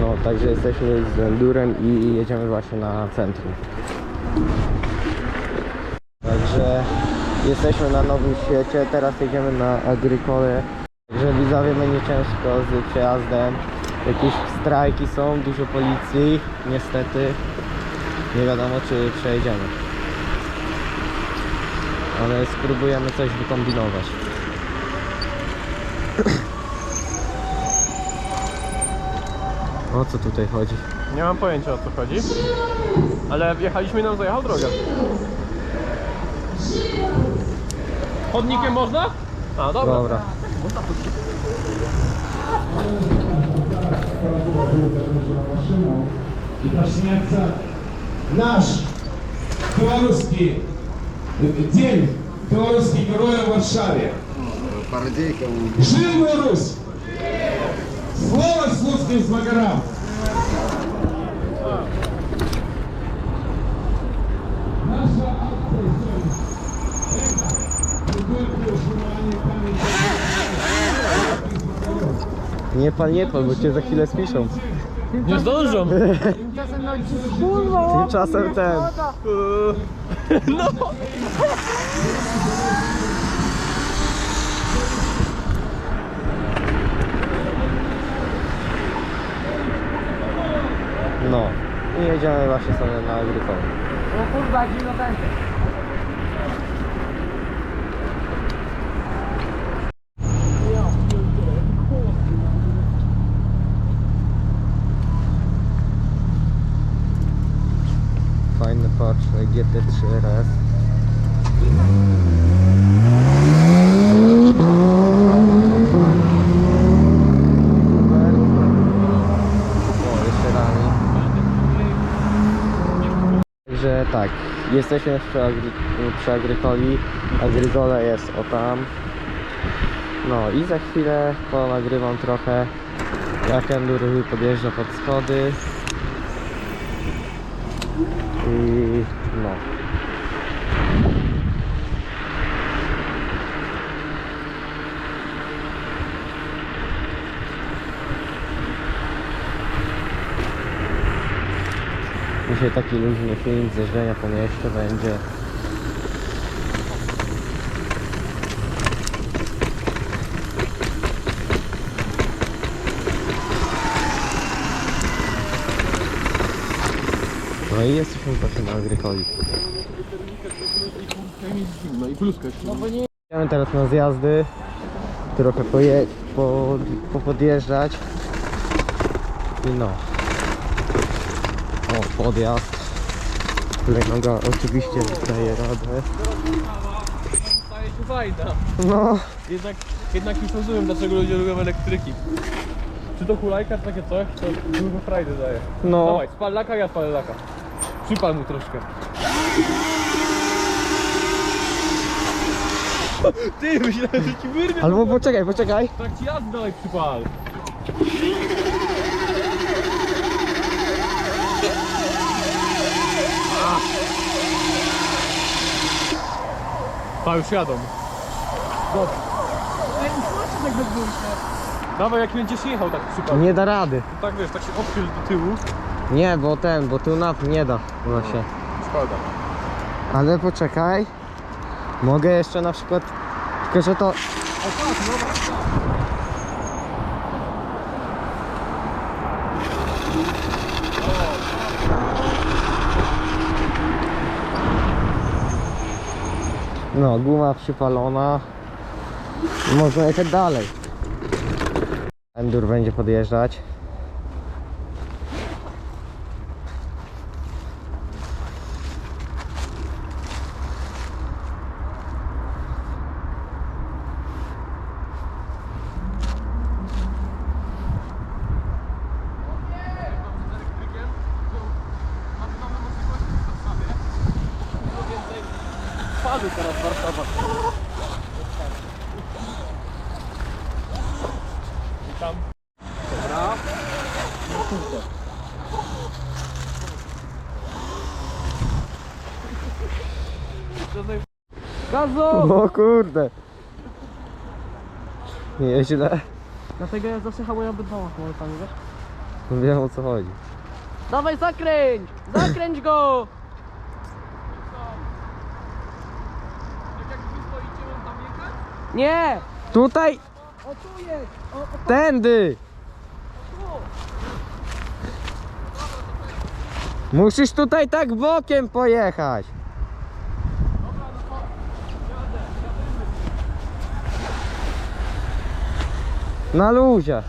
No, także jesteśmy z Endurem i jedziemy właśnie na centrum. Także jesteśmy na Nowym Świecie, teraz jedziemy na Agrykole. Także widzowie będzie ciężko z przejazdem. Jakieś strajki są, dużo policji, niestety. Nie wiadomo czy przejedziemy. Ale spróbujemy coś wykombinować. O co tutaj chodzi? Nie mam pojęcia o co chodzi. Ale wjechaliśmy i nam zajechał drogę. Chodnikiem można? A, dobra. Dobra. i zacznięcia nasz białoruski dzień białoruskich героев w Warszawie. Żył Ruś! Dzisiaj to wielkie uszanowanie pamięci Nie pan, nie pan, bo cię za chwilę spiszą. Nie zdążą. Tymczasem ten. No. I jedziemy właśnie sobie na Agrykol. O kurwa, zimno będzie. Fajny Porsche GT3 RS. O, jeszcze rami. Także tak, jesteśmy przy, agry, przy Agrykoli. Agrykole jest o tam. No i za chwilę ponagrywam trochę jak Endur podjeżdża pod schody. I no. Dzisiaj taki luźny film zjeżdżenia po mieście będzie. No i jesteśmy właśnie na Agrykoli. No i pluska jeszcze. Idziemy teraz na zjazdy. Trochę poje, po, po podjeżdżać. I no. O, podjazd. Hulajnoga oczywiście daje radę. Staje się fajna. No, Jednak, jednak już rozumiem dlaczego ludzie lubią elektryki. Czy to hulajka, czy takie coś, to dużo frajdy daje. no. Dawaj, spal laka, ja spalę laka. Przypal mu troszkę. Ty, myślałem, że ci wyrwie. Albo poczekaj, poczekaj. Tak ci jazdy dalej przypal. Pa, już jadą. Dawaj, jak będziesz jechał, tak przypal. Nie da rady. Tak wiesz, tak się odchyl do tyłu. Nie, bo ten, bo tu nap nie da właśnie. Szkoda. Ale poczekaj. Mogę jeszcze na przykład. Tylko że to. No, guma przypalona. Można jechać dalej. Endur będzie podjeżdżać. Spadł teraz Warszawa. Witam. Dobra. Gazu! O kurde. Nieźle. Dlatego ja zawsze hamuję obydwoma hamulcami, wiesz? Wiem o co chodzi. Dawaj zakręć! Zakręć go! Tak jak wy stoicie, mam tam jechać? Nie! Tutaj! O tu jest! O, o Tędy! Musisz tutaj tak bokiem pojechać. Na luzie.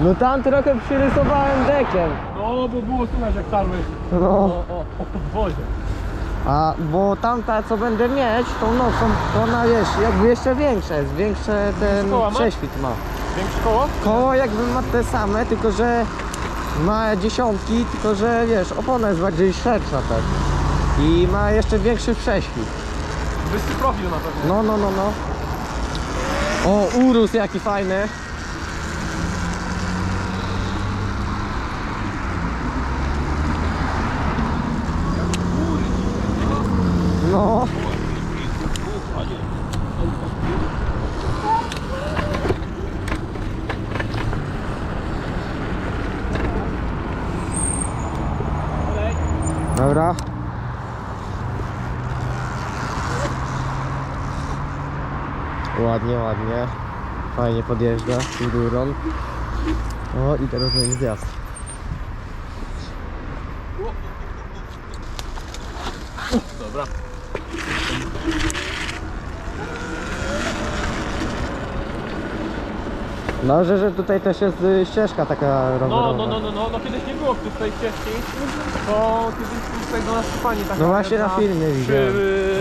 No tam trochę przyrysowałem dekiem. No, bo było słychać jak tarły. O, No. o, o podwozie. A bo tamta co będę mieć, tą nocą, to ona wiesz, jakby jeszcze większa jest, większe ten Koła ma? prześwit ma. Większe koło? Koło jakby ma te same, tylko że ma dziesiątki, tylko że wiesz, opona jest bardziej szersza też. I ma jeszcze większy prześwit. Wyższy profil na pewno. No, no, no, no. O, urus jaki fajny. No. Dobra. Ładnie, ładnie. Fajnie podjeżdża Duron. O i teraz będzie zjazd. Dobra. No, że, że tutaj też jest y, ścieżka taka rowerowa. No, no, no, no, no, no kiedyś nie było tutaj ścieżki, to kiedyś tutaj do nas pani taka No właśnie na filmie widziałem.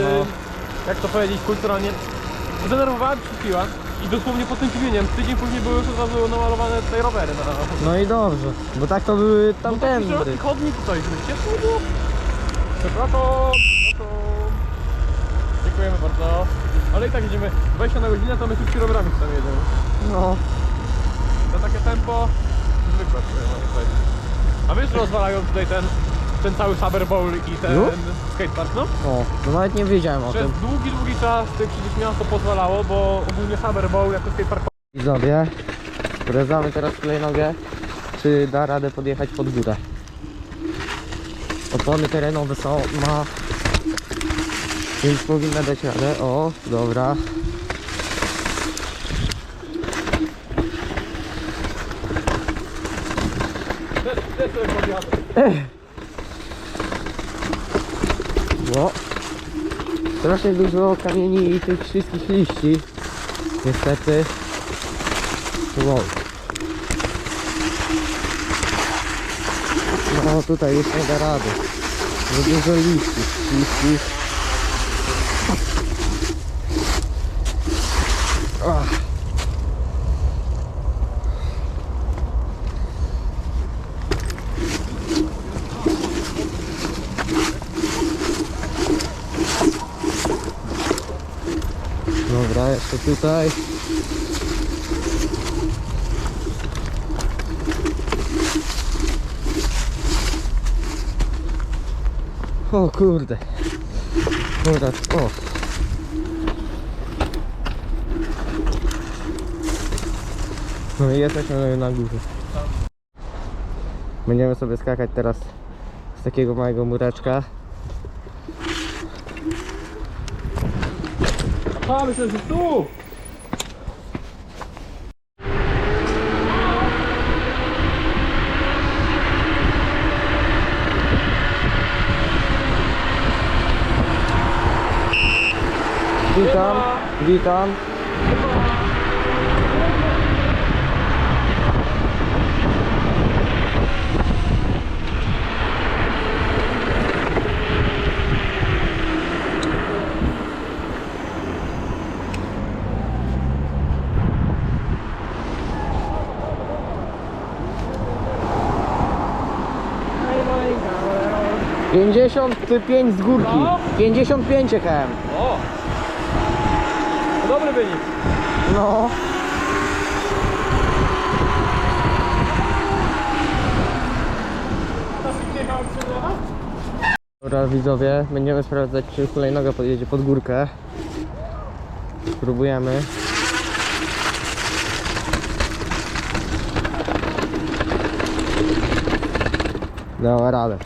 No. Jak to powiedzieć kulturalnie, zdenerwowała, przyspiła i dosłownie po tym filmieniem, tydzień później były już od razu namalowane tutaj rowery na... No i dobrze, bo tak to były No tamtędy. szeroki chodnik tutaj, żeby ścieżki nie było. Przepraszam, no to... Dziękujemy bardzo. Ale i tak jedziemy 20 na godzinę, to my tu rowerami chcemy jedziemy. No, To takie tempo zwykłe, można powiedzieć. A wiesz, że rozwalają tutaj ten, ten cały Saber Bowl i ten Już? skatepark, no? o, no nawet nie wiedziałem o Przez tym. długi, długi czas tutaj przecież miasto pozwalało, bo ogólnie Saber Bowl jako skatepark Widzowie, sprawdzamy teraz nogę, czy da radę podjechać pod górę. Opony terenowe są, ma, więc powinna dać radę. O, dobra. też, też sobie podjadę. No. Strasznie dużo kamieni i tych wszystkich liści. Niestety. Wow. No tutaj już nie da rady. Dużo liści. liści. Ach. Dobra, jeszcze tutaj. O kurde. Dobra, o. No i jesteśmy na górze. Będziemy sobie skakać teraz z takiego małego mureczka. Myślę, że tu! Witam, witam. Pięćdziesiąt pięć z górki. Co? 55 jechałem. O! dobry wynik. No. Dobra widzowie, będziemy sprawdzać czy kolejnego podjedzie pod górkę. Spróbujemy. Dała radę.